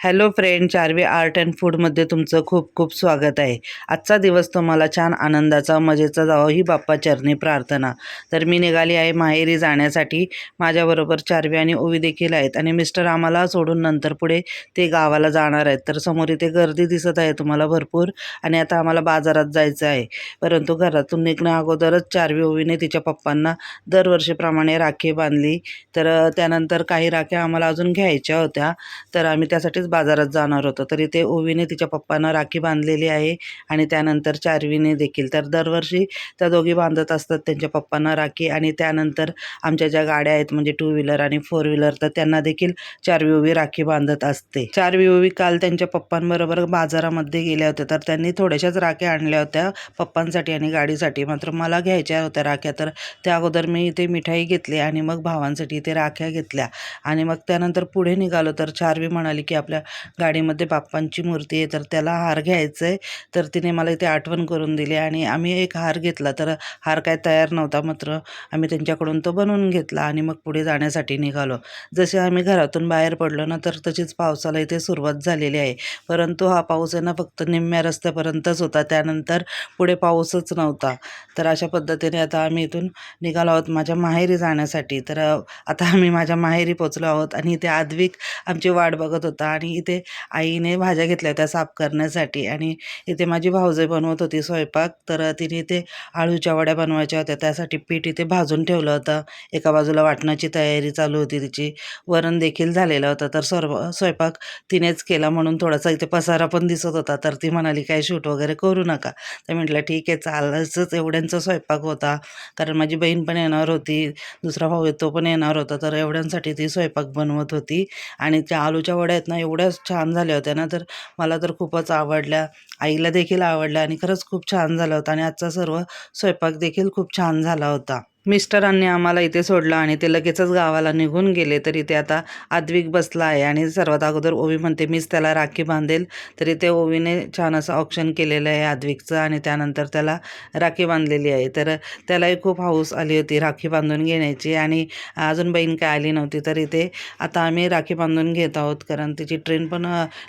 Hello friend Charvi art and फूडमध्ये तुमचं खूप खूप स्वागत आहे. आजचा दिवस तुम्हाला छान आनंदाचा मजेचा जावं ही बाप्पा चरणी प्रार्थना. तर मी निघाली आहे माहेरी जाण्यासाठी. माझ्याबरोबर चारवी आणि ओवी देखील आहेत आणि मिस्टर आम्हाला सोडून नंतर पुढे ते गावाला जाणार आहेत. तर समोर इथे गर्दी दिसत आहे तुम्हाला भरपूर आणि आता आम्हाला बाजारात जायचं आहे. परंतु घरातून निघण्या अगोदरच चारवी ओवीने तिच्या पप्पांना दरवर्षीप्रमाणे राखी बांधली. तर त्यानंतर काही राख्या आम्हाला अजून घ्यायच्या होत्या. तर आम्ही त्यासाठीच बाजारात जाणार होतं. तरी ते ओवीने तिच्या पप्पांना राखी बांधलेली आहे आणि त्यानंतर चारवीने देखील. तर दरवर्षी त्या दोघी बांधत असतात त्यांच्या पप्पांना राखी आणि त्यानंतर आमच्या ज्या गाड्या आहेत म्हणजे टू व्हीलर आणि फोर व्हीलर तर त्यांना देखील चारवी ओवी राखी बांधत असते. चारवी ओवी काल त्यांच्या पप्पांबरोबर बाजारामध्ये गेल्या होत्या. तर त्यांनी थोड्याशाच राख्या आणल्या होत्या पप्पांसाठी आणि गाडीसाठी. मात्र मला घ्यायच्या होत्या राख्या तर त्या अगोदर मी इथे मिठाई घेतली आणि मग भावांसाठी इथे राख्या घेतल्या. आणि मग त्यानंतर पुढे निघालो तर चारवी म्हणाली की आपल्या गाडीमध्ये बाप्पांची मूर्ती आहे तर त्याला हार घ्यायचा आहे तर तिने मला इथे आठवण करून दिली आणि आम्ही एक हार घेतला तर हार काय तयार नव्हता मात्र आम्ही त्यांच्याकडून तो बनवून घेतला आणि मग पुढे जाण्यासाठी निघालो. जसे आम्ही घरातून बाहेर पडलो ना तर तशीच पावसाला इथे सुरुवात झालेली आहे. परंतु हा पाऊस आहे ना फक्त निम्म्या रस्त्यापर्यंतच होता. त्यानंतर पुढे पाऊसच नव्हता. तर अशा पद्धतीने आता आम्ही इथून निघालो आहोत माझ्या माहेरी जाण्यासाठी. तर आता आम्ही माझ्या माहेरी पोचलो आहोत आणि इथे आद्विक आमची वाट बघत होता आणि इथे आईने भाज्या घेतल्या होत्या साफ करण्यासाठी आणि इथे माझी भाऊजाई बनवत होती स्वयंपाक. तर तिने इथे आळूच्या वड्या बनवायच्या होत्या. त्यासाठी पीठ इथे भाजून ठेवलं होतं. एका बाजूला वाटण्याची तयारी चालू होती तिची. वरण देखील झालेलं होतं. तर सर्व स्वयंपाक तिनेच केला म्हणून थोडासा इथे पसारा पण दिसत होता. तर ती म्हणाली काय शूट वगैरे करू नका. तर म्हटलं ठीक आहे चालायचंच एवढ्यांचा स्वयंपाक होता. कारण माझी बहीण पण येणार होती. दुसरा भाऊ येतो तो पण येणार होता. तर एवढ्यांसाठी ती स्वयंपाक बनवत होती. आणि त्या आलूच्या वड्या आहेत ना एवढ्या छान झाल्या होत्या ना तर मला तर खूपच आवडल्या. आईला देखील आवडल्या आणि खरंच खूप छान झालं होतं आणि आजचा सर्व स्वयंपाक देखील खूप छान झाला होता. मिस्टरांनी आम्हाला इथे सोडलं आणि ते लगेचच गावाला निघून गेले तर इथे आता आद्विक बसला आहे आणि सर्वात अगोदर ओवी म्हणते मीच त्याला राखी बांधेल. तरी ते ओवीने छान असं ऑप्शन केलेलं आहे आद्विकचं आणि त्यानंतर त्याला राखी बांधलेली आहे. तर त्यालाही खूप हाऊस आली होती राखी बांधून घेण्याची आणि अजून बहीण काय आली नव्हती तर इथे आता आम्ही राखी बांधून घेत आहोत कारण तिची ट्रेन पण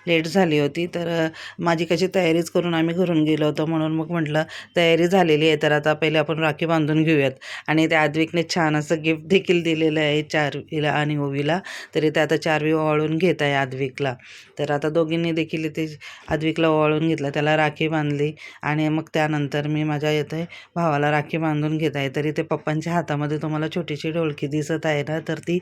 लेट झाली होती. तर माझी कशी तयारीच करून आम्ही घरून गेलो होतो म्हणून मग म्हटलं तयारी झालेली आहे तर आता पहिले आपण राखी बांधून घेऊयात. आणि त्या आद्विकने छान असं गिफ्ट देखील दिलेलं आहे चारवीला आणि ओवीला. तरी ते आता चारवी ओवाळून घेत आहे आद्विकला. तर आता दोघींनी देखील इथे आद्विकला ओवाळून घेतलं त्याला राखी बांधली आणि मग त्यानंतर मी माझ्या येथे भावाला राखी बांधून घेत आहे. तरी ते पप्पांच्या हातामध्ये तुम्हाला छोटीशी ढोलकी दिसत आहे ना तर ती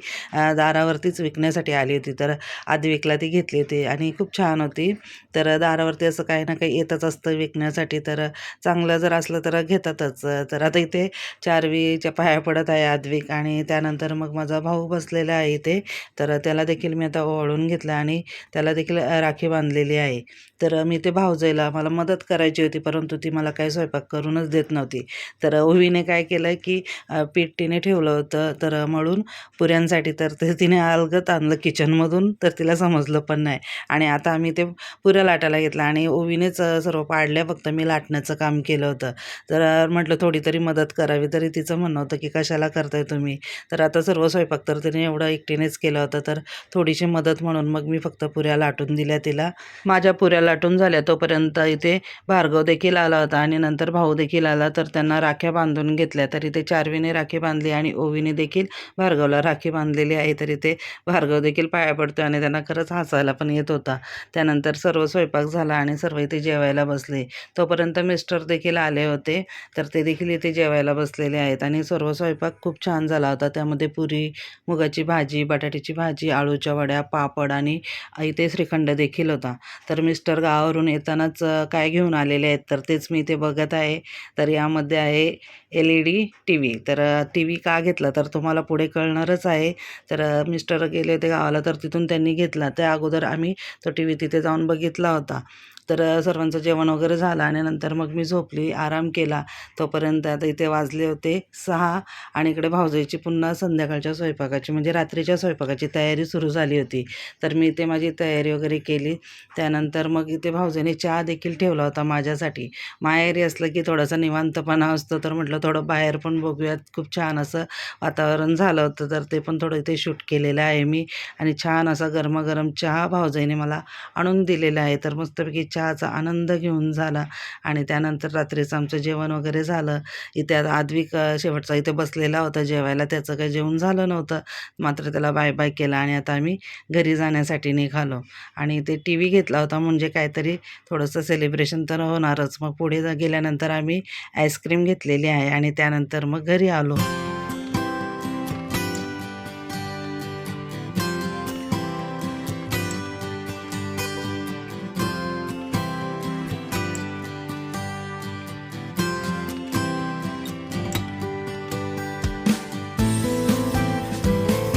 दारावरतीच विकण्यासाठी आली होती. तर आद्विकला ती घेतली होती आणि खूप छान होती. तर दारावरती असं काही ना काही येतच असतं विकण्यासाठी. तर चांगलं जर असलं तर घेतातच. तर आता इथे चारवीच्या पाया पडत आहे आद्विक आणि त्यानंतर मग माझा भाऊ बसलेला आहे इथे. तर त्याला देखील मी आता ओवाळून घेतलं आणि त्याला देखील राखी बांधलेली आहे. तर मी ते भाऊजाईला मला मदत करायची होती परंतु ती मला काही स्वयंपाक करूनच देत नव्हती. तर ओवीने काय केलं की अ, पीठ तिने ठेवलं होतं. तर मळून पुऱ्यांसाठी तर ते तिने अलगत आणलं किचनमधून तर तिला समजलं पण नाही. आणि आता आम्ही ते पुऱ्या लाटायला घेतलं आणि ओवीनेच सर्व पाडल्या. फक्त मी लाटण्याचं काम केलं होतं. तर म्हटलं थोडी तरी मदत करावी तरी तिचं म्हणणं नव्हतं की कशाला करताय तुम्ही? तर आता सर्व स्वयंपाक तर तिने एवढं एकटीनेच केलं होतं तर थोडीशी मदत म्हणून मग मी फक्त पुऱ्या लाटून दिल्या तिला. माझ्या पुऱ्या लाटून झाल्या तोपर्यंत इथे भार्गव देखील आला होता आणि नंतर भाऊ देखील आला तर त्यांना राख्या बांधून घेतल्या. तरी ते चारवीने राखी बांधली आणि ओवीने देखील भार्गवला राखी बांधलेली आहे. तरी ते भार्गव देखील पाया पडतो आणि त्यांना खरंच हसायला पण येत होता. त्यानंतर सर्व स्वयंपाक झाला आणि सर्व इथे जेवायला बसले. तोपर्यंत मिस्टर देखील आले होते तर ते देखील इथे जेवायला बसलेले आहेत आणि सर्व स्वयंपाक खूप छान झाला होता. त्यामध्ये पुरी मुगाची भाजी बटाट्याची भाजी आळूच्या वड्या पापड आणि इथे श्रीखंड देखील होता. तर मिस्टर गावावरून येतानाच काय घेऊन आलेले आहेत तर तेच मी इथे बघत आहे. तर यामध्ये आहे L E D T V. तर टी व्ही का घेतला तर तुम्हाला पुढे कळणारच आहे. तर मिस्टर गेले होते गावाला तर तिथून त्यांनी घेतला. त्या अगोदर आम्ही तो टी व्ही तिथे जाऊन बघितला होता. तर सर्वांचं जेवण वगैरे झालं आणि नंतर मग मी झोपली आराम केला. तोपर्यंत आता इथे वाजले होते सहा आणि इकडे भाऊजाईची पुन्हा संध्याकाळच्या स्वयंपाकाची म्हणजे रात्रीच्या स्वयंपाकाची तयारी सुरू झाली होती. तर मी इथे माझी तयारी वगैरे केली. त्यानंतर मग इथे भाऊजाईने चहा देखील ठेवला होता माझ्यासाठी. माहेरी असलं की थोडासा निवांतपणा असतो तर म्हटलं थोडं बाहेर पण बघूयात. खूप छान असं वातावरण झालं होतं तर ते पण थोडं इथे शूट केलेलं आहे मी. आणि छान असा गरमागरम चहा भाऊजाईने मला आणून दिलेला आहे. तर मस्तपैकी चहा चहाचा आनंद घेऊन झाला. आणि त्यानंतर रात्रीचं आमचं जेवण वगैरे झालं. इथे आता आद्विक शेवटचा इथे बसलेला होता जेवायला. त्याचं काही जेवण झालं नव्हतं. मात्र त्याला बाय बाय केला आणि आता आम्ही घरी जाण्यासाठी निघालो. आणि ते टी व्ही घेतला होता. म्हणजे काहीतरी थोडंसं सेलिब्रेशन तर होणारच. मग पुढे गेल्यानंतर आम्ही आईस्क्रीम घेतलेली आहे. आणि त्यानंतर मग घरी आलो.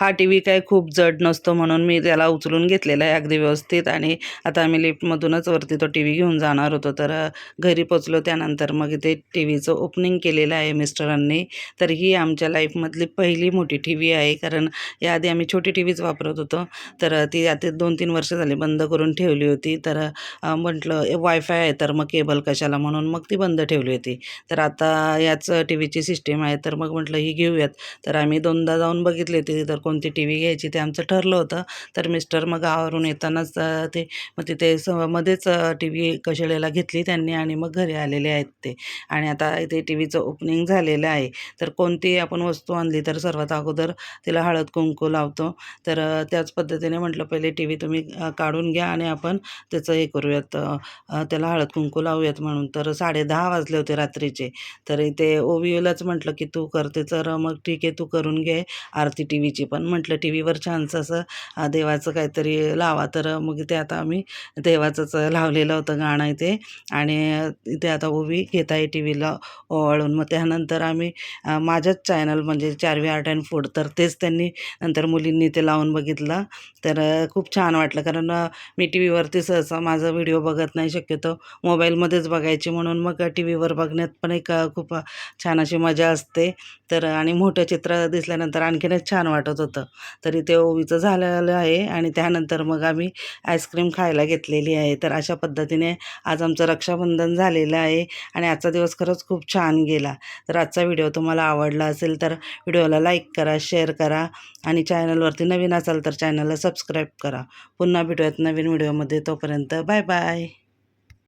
हा टी व्ही काय खूप जड नसतो म्हणून मी त्याला उचलून घेतलेला आहे अगदी व्यवस्थित. आणि आता आम्ही लिफ्टमधूनच वरती तो टी व्ही घेऊन जाणार होतो. तर घरी पोचलो त्यानंतर मग इथे टी व्हीचं ओपनिंग केलेलं आहे मिस्टरांनी. तर ही आमच्या लाईफमधली पहिली मोठी टी व्ही आहे. कारण याआधी आम्ही छोटी टी व्हीच वापरत होतो. तर ती आता दोन तीन वर्ष झाली बंद करून ठेवली होती. तर म्हटलं वायफाय आहे तर मग केबल कशाला? म्हणून मग ती बंद ठेवली होती. तर आता याच टी व्हीची सिस्टीम आहे. तर मग म्हटलं ही घेऊयात. तर आम्ही दोनदा जाऊन बघितली होती. तर कोणती टी व्ही घ्यायची ते आमचं ठरलं होतं. तर मिस्टर मग गावावरून येतानाच ते मग तिथे स मध्येच टी व्ही कशाळेला घेतली त्यांनी आणि मग घरी आलेले आहेत ते. आणि आता इथे टी व्हीचं ओपनिंग झालेलं आहे. तर कोणतीही आपण वस्तू आणली तर सर्वात अगोदर तिला हळद कुंकू लावतो. तर त्याच पद्धतीने म्हटलं पहिले टी व्ही तुम्ही काढून घ्या आणि आपण त्याचं हे करूयात त्याला हळद कुंकू लावूयात म्हणून. तर साडेदहा वाजले होते रात्रीचे. तर इथे ओविओलाच म्हटलं की तू करते तर मग ठीक आहे तू करून घे आरती टी व्हीची पण. म्हटलं टी व्हीवर छानसं असं देवाचं काहीतरी लावा. तर मग ते आता आम्ही देवाचंच लावलेलं होतं गाणं इथे. आणि इथे आता ओवी घेत आहे टी व्हीला ओवाळून मग त्यानंतर आम्ही माझ्याच चॅनल म्हणजे चारवी आर्ट अँड फूड तर तेच त्यांनी नंतर मुलींनी ते लावून बघितलं. तर खूप छान वाटलं. कारण मी टी व्हीवरती सहसा माझा व्हिडिओ बघत नाही शक्यतो. मोबाईलमध्येच बघायची म्हणून मग टी व्हीवर बघण्यात पण एक खूप छान अशी मजा असते. तर आणि मोठं चित्र दिसल्यानंतर आणखीनच छान वाटत होतं. होतं. तरी ते ओवीचं झालेलं आहे आणि त्यानंतर मग आम्ही आईस्क्रीम खायला घेतलेली आहे. तर अशा पद्धतीने आज आमचं रक्षाबंधन झालेलं आहे आणि आजचा दिवस खरंच खूप छान गेला. तर आजचा व्हिडिओ तुम्हाला आवडला असेल तर व्हिडिओला लाईक करा शेअर करा आणि चॅनलवरती नवीन असाल तर चॅनलला सबस्क्राईब करा. पुन्हा भेटूयात नवीन व्हिडिओमध्ये. तोपर्यंत बाय बाय.